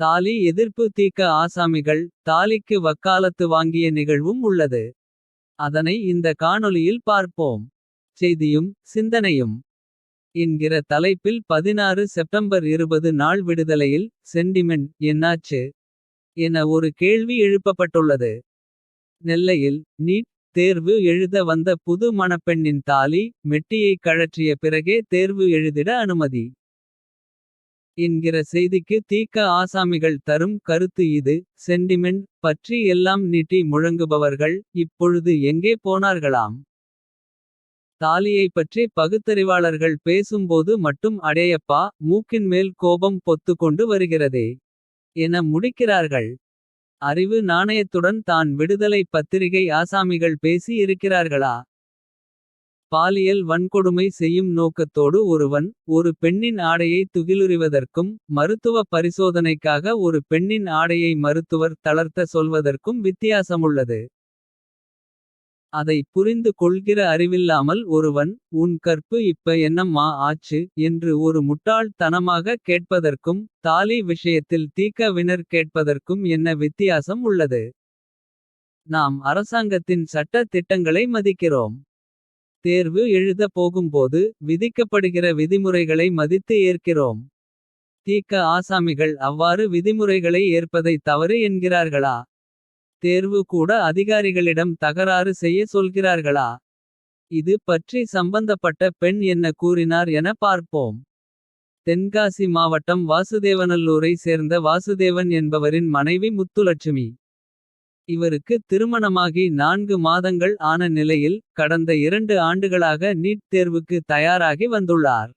தாலி எதிர்ப்பு தீக்க ஆசாமிகள் தாலிக்கு வக்காலத்து வாங்கிய நிகழ்வும் உள்ளது. அதனை இந்த காணொளியில் பார்ப்போம். செய்தியும் சிந்தனையும் என்கிற தலைப்பில் 16 செப்டம்பர் 20 நாள் விடுதலையில் சென்டிமெண்ட் என்னாச்சு. என ஒரு கேள்வி எழுப்பப்பட்டுள்ளது. நெல்லையில் நீட் தேர்வு எழுத வந்த புது மணப்பெண்ணின் தாலி. மெட்டியை கழற்றிய பிறகே தேர்வு எழுதிட அனுமதி. என்கிற செய்திக்கு தீக்க ஆசாமிகள் தரும் கருத்து இது. சென்டிமெண்ட் பற்றி எல்லாம் நீட்டி முழங்குபவர்கள். இப்பொழுது எங்கே போனார்களாம். தாலியைப் பற்றி பகுத்தறிவாளர்கள் பேசும்போது மட்டும் அடேயப்பா. மூக்கின் மேல் கோபம் பொத்துக்கொண்டு வருகிறதே. என முடிக்கிறார்கள். அறிவு நாணயத்துடன் தான் விடுதலை பத்திரிகை ஆசாமிகள் பேசி இருக்கிறார்களா. பாலியல் வன்கொடுமை செய்யும் நோக்கத்தோடு ஒருவன். ஒரு பெண்ணின் ஆடையை துகிலுரிவதற்கும். மருத்துவ பரிசோதனைக்காக ஒரு பெண்ணின் ஆடையை மருத்துவர் தளர்த்த சொல்வதற்கும் வித்தியாசமுள்ளது. அதை புரிந்து கொள்கிற அறிவில்லாமல் ஒருவன். உன் கற்பு இப்ப என்னம்மா ஆச்சு என்று ஒரு முட்டாள் தனமாக கேட்பதற்கும். தாலி விஷயத்தில் தீக்க வினர் கேட்பதற்கும் என்ன வித்தியாசம் உள்ளது. நாம் அரசாங்கத்தின் சட்ட திட்டங்களை மதிக்கிறோம். தேர்வு எழுத போகும்போது விதிக்கப்படுகிற விதிமுறைகளை மதித்து ஏற்கிறோம். தீக்க ஆசாமிகள் அவ்வாறு விதிமுறைகளை ஏற்பதை தவறு என்கிறார்களா. தேர்வு கூட அதிகாரிகளிடம் தகராறு செய்ய சொல்கிறார்களா. இது பற்றி சம்பந்தப்பட்ட பெண் என்ன கூறினார் என பார்ப்போம். தென்காசி மாவட்டம் வாசுதேவனல்லூரை சேர்ந்த வாசுதேவன் என்பவரின் மனைவி முத்துலட்சுமி. இவருக்கு திருமணமாகி நான்கு மாதங்கள் ஆன நிலையில். கடந்த இரண்டு ஆண்டுகளாக நீட் தேர்வுக்கு தயாராகி வந்துள்ளார்.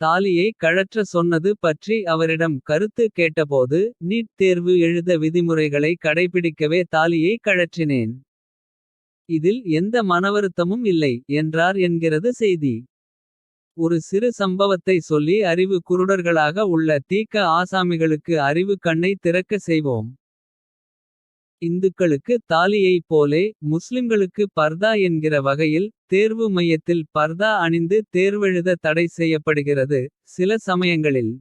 தாலியை கழற்ற சொன்னது பற்றி அவரிடம் கருத்து கேட்டபோது. நீட் தேர்வு எழுத விதிமுறைகளை கடைபிடிக்கவே தாலியை கழற்றினேன். இதில் எந்த மனவருத்தமும் இல்லை என்றார் என்கிறது செய்தி. ஒரு சிறு சம்பவத்தை சொல்லி அறிவு குருடர்களாக உள்ள தீக்க ஆசாமிகளுக்கு அறிவு கண்ணை திறக்க செய்வோம். இந்துக்களுக்கு தாலியைப் போலே முஸ்லிம்களுக்கு பர்தா என்கிற வகையில். தேர்வு மையத்தில் பர்தா அணிந்து தேர்வெழுத தடை செய்யப்படுகிறது. சில சமயங்களில்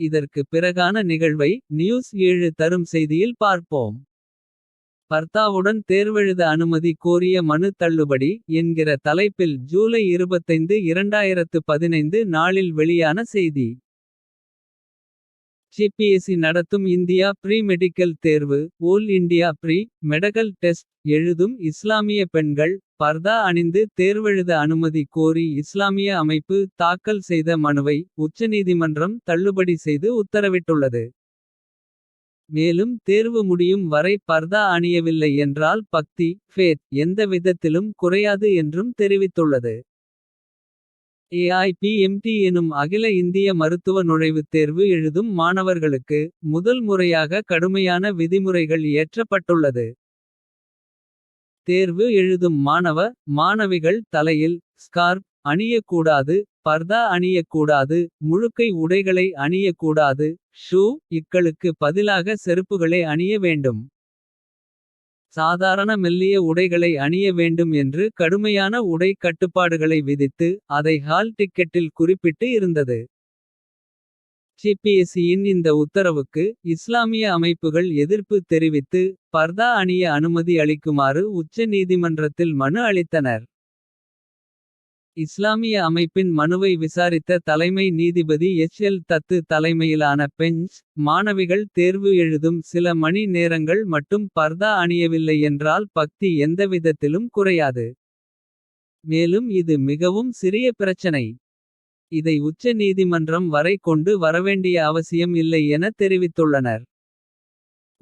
இதற்கு பிறகான நிகழ்வை நியூஸ் ஏழு தரும் செய்தியில் பார்ப்போம். பர்தாவுடன் தேர்வெழுத அனுமதி கோரிய மனு தள்ளுபடி. என்கிற தலைப்பில் ஜூலை 25 2015 நாளில் வெளியான செய்தி. ஜிபிஎஸ்சி நடத்தும் இந்தியா ப்ரீ மெடிக்கல் தேர்வு. All India pre medical test எழுதும் இஸ்லாமிய பெண்கள். பர்தா அணிந்து தேர்வெழுத அனுமதி கோரி இஸ்லாமிய அமைப்பு. தாக்கல் செய்த மனுவை உச்சநீதிமன்றம் தள்ளுபடி செய்து உத்தரவிட்டுள்ளது. மேலும் தேர்வு முடியும் வரை பர்தா அணியவில்லை என்றால் பக்தி. ஃபேத் எந்த விதத்திலும் குறையாது என்றும் தெரிவித்துள்ளது. ஏஐபிஎம்டி எனும் அகில இந்திய மருத்துவ நுழைவுத் தேர்வு எழுதும் மாணவர்களுக்கு. முதல் முறையாக கடுமையான விதிமுறைகள் இயற்றப்பட்டுள்ளது. தேர்வு எழுதும் மாணவ மாணவிகள் தலையில் ஸ்கார்ப் அணியக்கூடாது. பர்தா அணியக்கூடாது முழுக்கை உடைகளை அணியக்கூடாது. ஷூ இக்களுக்கு பதிலாக செருப்புகளே அணிய வேண்டும். சாதாரண மெல்லிய உடைகளை அணிய வேண்டும் என்று கடுமையான உடை கட்டுப்பாடுகளை விதித்து. அதை ஹால் டிக்கெட்டில் குறிப்பிட்டு இருந்தது. சிபிஎஸ்இயின் இந்த உத்தரவுக்கு இஸ்லாமிய அமைப்புகள் எதிர்ப்பு தெரிவித்து. பர்தா அணிய அனுமதி அளிக்குமாறு உச்ச நீதிமன்றத்தில் மனு அளித்தனர். இஸ்லாமிய அமைப்பின் மனுவை விசாரித்த தலைமை நீதிபதி எச். எல். தத்து தலைமையிலான பெஞ்ச். மாணவிகள் தேர்வு எழுதும் சில மணி நேரங்கள் மட்டும் பர்தா அணியவில்லை என்றால் பக்தி எந்தவிதத்திலும் குறையாது. மேலும் இது மிகவும் சிறிய பிரச்சனை. இதை உச்ச நீதிமன்றம் வரை கொண்டு வரவேண்டிய அவசியம் இல்லை என தெரிவித்துள்ளனர்.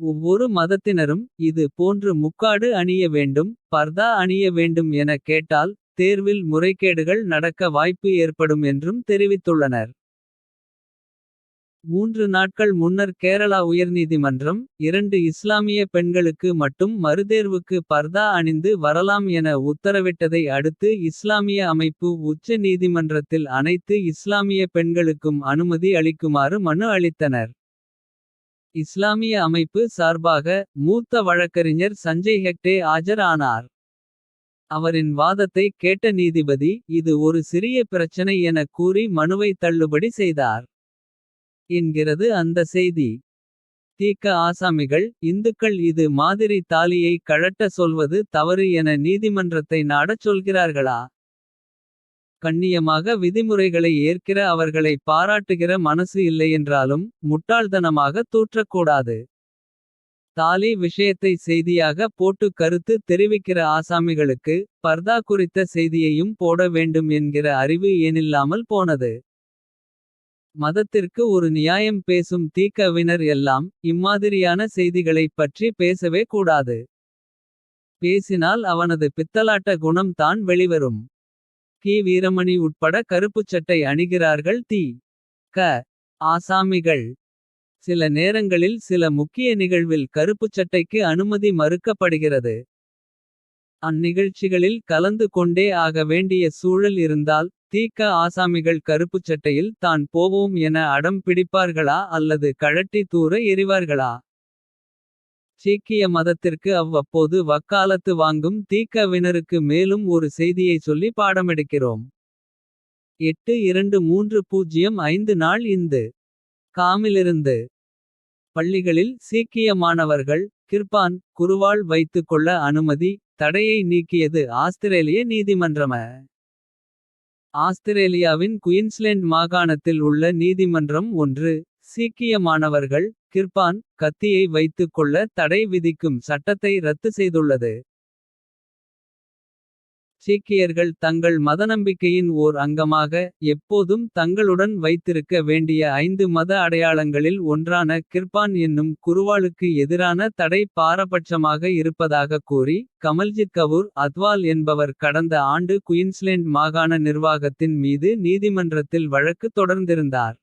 ஒவ்வொரு மதத்தினரும் இது போன்று முக்காடு அணிய வேண்டும். பர்தா அணிய வேண்டும் என கேட்டால். தேர்வில் முறைகேடுகள் நடக்க வாய்ப்பு ஏற்படும் என்றும் தெரிவித்துள்ளனர். மூன்று நாட்கள் முன்னர் கேரளா உயர்நீதிமன்றம். இரண்டு இஸ்லாமிய பெண்களுக்கு மட்டும் மறுதேர்வுக்கு பர்தா அணிந்து வரலாம் என உத்தரவிட்டதை அடுத்து இஸ்லாமிய அமைப்பு உச்ச நீதிமன்றத்தில் அனைத்து இஸ்லாமிய பெண்களுக்கும் அனுமதி அளிக்குமாறு மனு அளித்தனர். இஸ்லாமிய அமைப்பு சார்பாக மூத்த வழக்கறிஞர் சஞ்சய் ஹெக்டே ஆஜர் ஆனார். அவரின் வாதத்தை கேட்ட நீதிபதி இது ஒரு சிறிய பிரச்சனை என கூறி மனுவை தள்ளுபடி செய்தார். என்கிறது அந்த செய்தி. தீக்க ஆசாமிகள் இந்துக்கள் இது மாதிரி தாலியை கழட்ட சொல்வது தவறு என நீதிமன்றத்தை நாடச் சொல்கிறார்களா. கண்ணியமாக விதிமுறைகளை ஏற்கிற அவர்களை பாராட்டுகிற மனசு இல்லையென்றாலும். முட்டாள்தனமாக தூற்றக்கூடாது. தாலி விஷயத்தை செய்தியாக போட்டு கருத்து தெரிவிக்கிற ஆசாமிகளுக்கு. பர்தா குறித்த செய்தியையும் போட வேண்டும் என்கிற அறிவு ஏனில்லாமல் போனது. மதத்திற்கு ஒரு நியாயம் பேசும் தீக்கவினர் எல்லாம். இம்மாதிரியான செய்திகளைப் பற்றி பேசவே கூடாது. பேசினால் அவனது பித்தலாட்ட குணம் தான் வெளிவரும். கி வீரமணி உட்பட கருப்புச்சட்டை அணிகிறார்கள் தி. க. ஆசாமிகள். சில நேரங்களில் சில முக்கிய நிகழ்வில் கருப்புச் சட்டைக்கு அனுமதி மறுக்கப்படுகிறது. அந்நிகழ்ச்சிகளில் கலந்து கொண்டே ஆக வேண்டிய சூழல் இருந்தால். தீக்க ஆசாமிகள் கருப்புச் சட்டையில் தான் போவோம் என அடம் பிடிப்பார்களா அல்லது கழட்டி தூர எறிவார்களா. சீக்கிய மதத்திற்கு அவ்வப்போது வக்காலத்து வாங்கும் தீக்கவினருக்கு மேலும் ஒரு செய்தியை சொல்லி பாடமெடுக்கிறோம். 82305 நாள் இந்து. காமிலிருந்து. பள்ளிகளில் சீக்கிய மாணவர்கள் கிர்பான். குருவாள் வைத்துக் கொள்ள அனுமதி தடையை நீக்கியது ஆஸ்திரேலிய நீதிமன்றம. ஆஸ்திரேலியாவின் குயின்ஸ்லேண்ட் மாகாணத்தில் உள்ள நீதிமன்றம் ஒன்று. சீக்கிய மாணவர்கள் கிர்பான் கத்தியை வைத்துக் கொள்ள தடை விதிக்கும் சட்டத்தை ரத்து செய்துள்ளது. சீக்கியர்கள் தங்கள் மதநம்பிக்கையின் ஓர் அங்கமாக. எப்போதும் தங்களுடன் வைத்திருக்க வேண்டிய ஐந்து மத அடையாளங்களில். ஒன்றான கிர்பான் என்னும் குருவாளுக்கு எதிரான தடை பாரபட்சமாக இருப்பதாகக் கூறி. கமல்ஜித் கவுர் அத்வால் என்பவர் கடந்த ஆண்டு குயின்ஸ்லேண்ட் மாகாண நிர்வாகத்தின் மீது நீதிமன்றத்தில் வழக்கு தொடர்ந்திருந்தார்.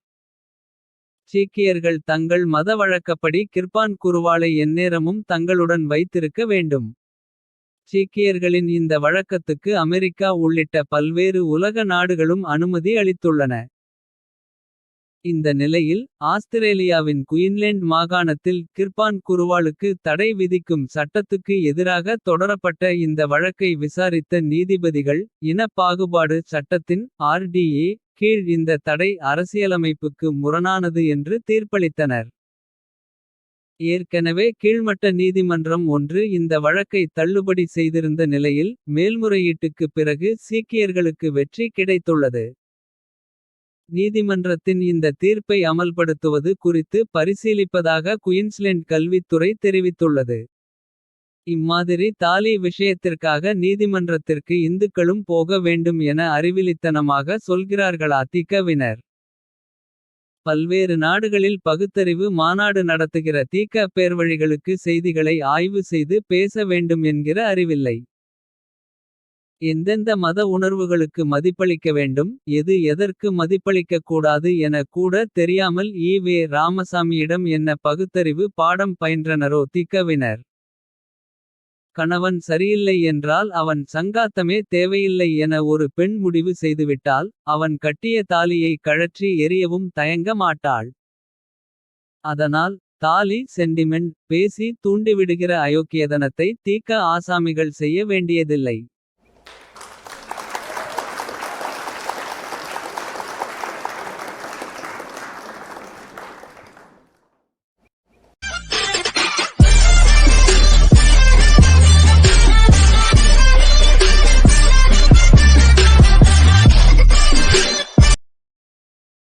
சீக்கியர்கள் தங்கள் மத வழக்கப்படி கிர்பான் குருவாளை எந்நேரமும் தங்களுடன் வைத்திருக்க வேண்டும். சீக்கியர்களின் இந்த வழக்கத்துக்கு அமெரிக்கா உள்ளிட்ட பல்வேறு உலக நாடுகளும் அனுமதி அளித்துள்ளன. இந்த நிலையில் ஆஸ்திரேலியாவின் குயின்லேண்ட் மாகாணத்தில் கிர்பான் குருவாளுக்கு தடை விதிக்கும் சட்டத்துக்கு எதிராக தொடரப்பட்ட இந்த வழக்கை விசாரித்த நீதிபதிகள். இன பாகுபாடு சட்டத்தின் ஆர்டிஏ கீழ் இந்த தடை அரசியலமைப்புக்கு முரணானது என்று தீர்ப்பளித்தனர். ஏற்கெனவே கீழ்மட்ட நீதிமன்றம் ஒன்று இந்த வழக்கை தள்ளுபடி செய்திருந்த நிலையில். மேல்முறையீட்டுக்குப் பிறகு சீக்கியர்களுக்கு வெற்றி கிடைத்துள்ளது. நீதிமன்றத்தின் இந்த தீர்ப்பை அமல்படுத்துவது குறித்து பரிசீலிப்பதாக குயின்ஸ்லேண்ட் கல்வித்துறை தெரிவித்துள்ளது. இம்மாதிரி தாலி விஷயத்திற்காக நீதிமன்றத்திற்கு இந்துக்களும் போக வேண்டும் என அறிவிலித்தனமாக சொல்கிறார்களா திகவினர். பல்வேறு நாடுகளில் பகுத்தறிவு மாநாடு நடத்துகிற தீக்க பேர்வழிகளுக்கு செய்திகளை ஆய்வு செய்து பேச வேண்டும் என்கிற அறிவில்லை. எந்தெந்த மத உணர்வுகளுக்கு மதிப்பளிக்க வேண்டும். எது எதற்கு மதிப்பளிக்கக் கூடாது என கூட தெரியாமல் ஈ. வே. ராமசாமியிடம் என்ன பகுத்தறிவு பாடம் பயின்றனரோ திக்கவினர். கணவன் சரியில்லை என்றால் அவன் சங்காத்தமே தேவையில்லை என ஒரு பெண் முடிவு செய்துவிட்டால். அவன் கட்டிய தாலியை கழற்றி எரியவும் தயங்க மாட்டாள். அதனால் தாலி செண்டிமெண்ட் பேசி தூண்டிவிடுகிற அயோக்கியதனத்தை தீக்க ஆசாமிகள் செய்ய வேண்டியதில்லை.